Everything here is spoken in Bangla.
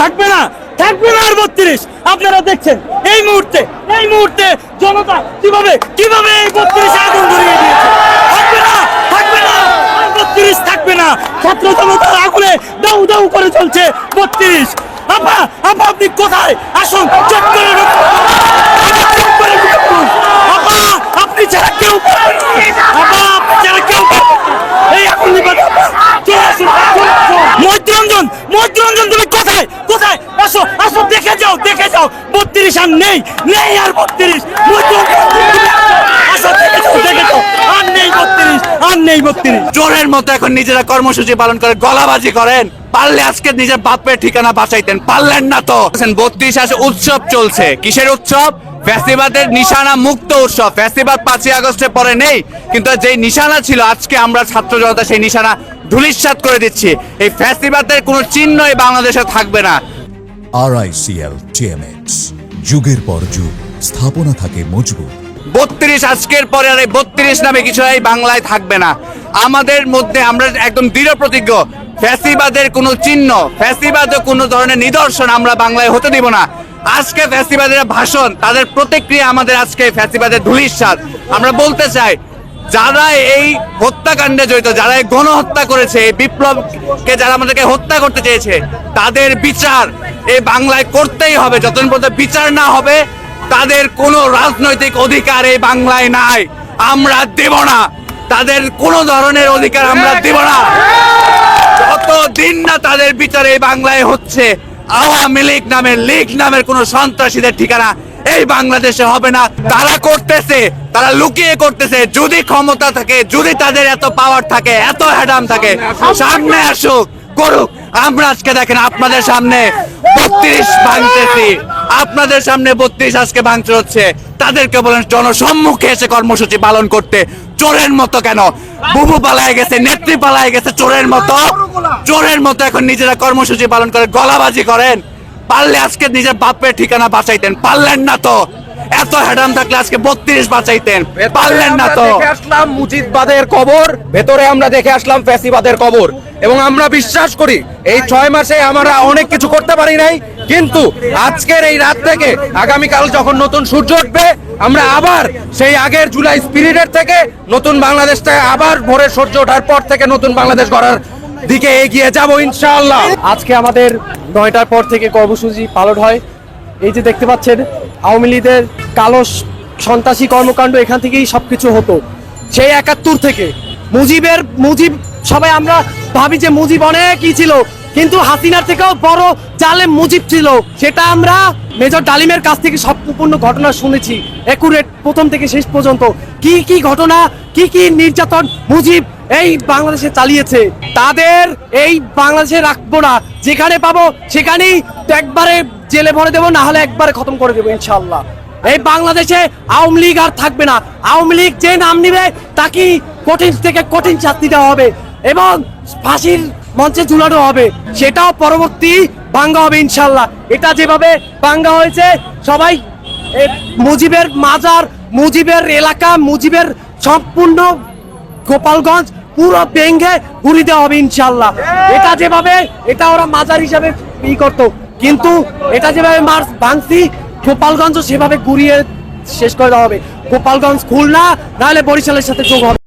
থাকবে না থাকবে না আর বত্রিশ। আপনারা দেখছেন, এই মুহূর্তে এই মুহূর্তে জনতা কীভাবে কীভাবে এই বত্রিশ আগুন ধরিয়ে দিয়েছে? করে চলছে বত্রিশ। আপা আপা, আপনি আসুন, চট করে ছাড়া কেউ পারবে না। আপা আপনি ছাড়া কেউ পারবে না। এই আগুন নিভাতে আপা চলে আসুন চলে আসুন। মৈত্রঞ্জন মৈত্রঞ্জন তুমি কোথায় কোথায় আসো দেখে যাও দেখে যাও। বত্রিশ আর নেই নেই আর বত্রিশ। মৈত্রঞ্জন আসো, আসো দেখে যাও দেখে যাও। আর নেই বত্রিশ আর নেই বত্রিশ। চোরের মতো এখন নিজেরা কর্মসূচি পালন করে গলাবাজি করেন। পারলে আজকে নিজের বাপের ঠিকানা বাঁচাইতেন পারলেন না তো। বত্রিশ আসে উৎসব চলছে। কিসের উৎসব? ফ্যাসিবাদের নিশানা মুক্ত উৎসব। ফ্যাসিবাদ পাঁচই আগস্টের পরে নেই কিন্তু যেই নিশানা ছিল আজকে আমরা ছাত্র জনতা সেই নিশানা ধুলিস্বাত করে দিচ্ছি। এই ফ্যাসিবাদের কোনো চিহ্ন এই বাংলাদেশে থাকবে না। আরআইসিএল টিএমএক্স যুগের পর যুগ, স্থাপনা থাকে মজবুত। বত্রিশ আজকের পরে আর এই বত্রিশ নামে কিছু এই বাংলায় থাকবে না। আমাদের মধ্যে আমরা একদম দৃঢ় প্রতিজ্ঞ, ফ্যাসিবাদের কোনো চিহ্ন ফ্যাসিবাদের কোনো ধরনের নিদর্শন আমরা বাংলায় হতে দিব না। আজকে ফ্যাসিবাদের ভাষণ, তাদের প্রতিক্রিয়া আমাদের আজকে ফ্যাসিবাদের ধুলিস্বাদ আমরা বলতে চাই, যারা এই হত্যাকাণ্ডে জড়িত, যারা গণহত্যা করেছে বিপ্লবকে যারা আমাদেরকে হত্যা করতে চেয়েছে, তাদের বিচার এই বাংলায় করতেই হবে। যতদিন পর্যন্ত বিচার না হবে, তাদের কোনো রাজনৈতিক অধিকার এই বাংলায় নাই। আমরা দেব না। তাদের কোনো ধরনের অধিকার আমরা দেব না। যতদিন না তাদের বিচার এই বাংলায় হচ্ছে, আওয়ামী লীগ নামের লীগ নামের কোন সন্ত্রাসীদের ঠিকানা এই বাংলাদেশে হবে না। তারা করতেছে, তারা লুকিয়ে করতেছে। যদি ক্ষমতা থাকে, যদি তাদের এত পাওয়ার থাকে, এত হ্যাডাম থাকে, সামনে আসুক, করুক। আমরা আজকে দেখেন আপনাদের সামনে বত্রিশ ভাঙতেছি। আপনাদের সামনে বত্রিশ আজকে ভাঙচুর হচ্ছে। তাদেরকে বলেন জনসম্মুখে এসে কর্মসূচি পালন করতে। চোরের মতো কেন? বুবু পালায় গেছে নেত্রী পালায় গেছে চোরের মতো। চোরের মতো এখন নিজেরা কর্মসূচি পালন করে গলাবাজি করেন। পারলে আজকে নিজের বাপের ঠিকানা বাঁচাইতেন। পারলেন না তো। এত হ্যাডাম থাকলে আজকে বত্রিশ বাঁচাইতেন। পারলেন না তো। আসলাম মুজিদবাদের কবর ভেতরে আমরা দেখে আসলাম ফ্যাসিবাদের কবর। এবং আমরা বিশ্বাস করি, এই ছয় মাসে আমরা অনেক কিছু করতে পারি নাই, কিন্তু আজকের এই রাত থেকে, আগামীকাল যখন নতুন সূর্য উঠবে, আমরা আবার সেই আগের জুলাই স্পিরিটের থেকে নতুন বাংলাদেশটা আবার ভোরের সূর্য ওঠার পর থেকে নতুন বাংলাদেশ গড়ার দিকে এগিয়ে যাব ইনশাআল্লাহ। আজকে আমাদের নয়টার পর থেকে কর্মসূচি পালন হয়। এই যে দেখতে পাচ্ছেন, আওয়ামী লীগের কালো সন্ত্রাসী কর্মকাণ্ড এখান থেকেই সবকিছু হতো। সেই একাত্তর থেকে মুজিবের মুজিব সবাই আমরা ভাবি যে মুজিব অনেকই ছিল, কিন্তু হাসিনার থেকেও বড় জালেম মুজিব ছিল। সেটা আমরা মেজর ডালিমের কাছ থেকে সম্পূর্ণ ঘটনা শুনেছি একুরেট প্রথম থেকে শেষ পর্যন্ত। কি কি ঘটনা, কি কি নির্যাতন মুজিব এই বাংলাদেশে চালিয়েছে? তাদের এই বাংলাদেশে রাখব না। যেখানে পাবো সেখানেই একবারে জেলে ভরে দেবো, না হলে একবারে খতম করে দেবো ইনশাল্লাহ এই বাংলাদেশে আওয়ামী লীগ আর থাকবে না। আওয়ামী লীগ যে নাম নিবে তাকে কঠিন থেকে কঠিন শাস্তি দেওয়া হবে। এবং ফাঁসির মঞ্চে ঝুলানো হবে। সেটাও পরবর্তী ভাঙ্গা হবে ইনশাল্লাহ। এটা যেভাবে ভাঙ্গা হয়েছে, সবাই মুজিবের মাজার, মুজিবের এলাকা, মুজিবের সম্পূর্ণ গোপালগঞ্জ পুরো ভেঙ্গে ঘুরি দেওয়া হবে ইনশাল্লাহ। এটা যেভাবে, এটা ওরা মাজার হিসাবে ই করতো। কিন্তু এটা যেভাবে মার ভাঙছি গোপালগঞ্জ সেভাবে ঘুরিয়ে শেষ করে দেওয়া হবে। গোপালগঞ্জ খুলনা, নাহলে বরিশালের সাথে যোগ হবে।